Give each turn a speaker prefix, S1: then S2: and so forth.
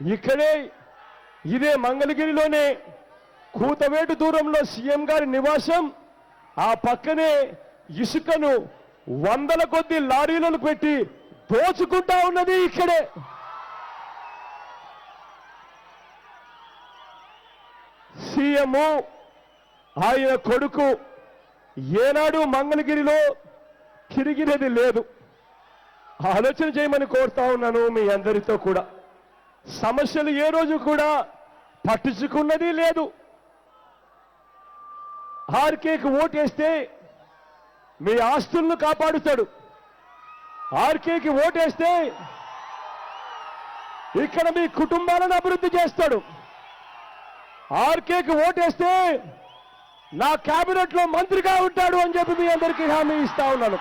S1: ఇక్కడే ఇదే మంగళగిరిలోనే కూతవేటు దూరంలో సీఎం గారి నివాసం. ఆ పక్కనే ఇసుకను వందల కొద్ది లారీలను పెట్టి దోచుకుంటా ఉన్నది ఇక్కడే. సీఎం ఆయన కొడుకు ఏనాడు మంగళగిరిలో తిరిగినది లేదు. ఆలోచన చేయమని కోరుతా ఉన్నాను మీ అందరితో కూడా. సమస్యలు ఏ రోజు కూడా పట్టించుకున్నది లేదు. ఆర్కేకి ఓటేస్తే మీ ఆస్తులను కాపాడుతాడు. ఆర్కేకి ఓటేస్తే ఇక్కడ మీ కుటుంబాలను అభివృద్ధి చేస్తాడు. ఆర్కేకి ఓటేస్తే నా క్యాబినెట్లో మంత్రిగా ఉంటాడు అని చెప్పి మీ అందరికీ హామీ ఇస్తా ఉన్నాను.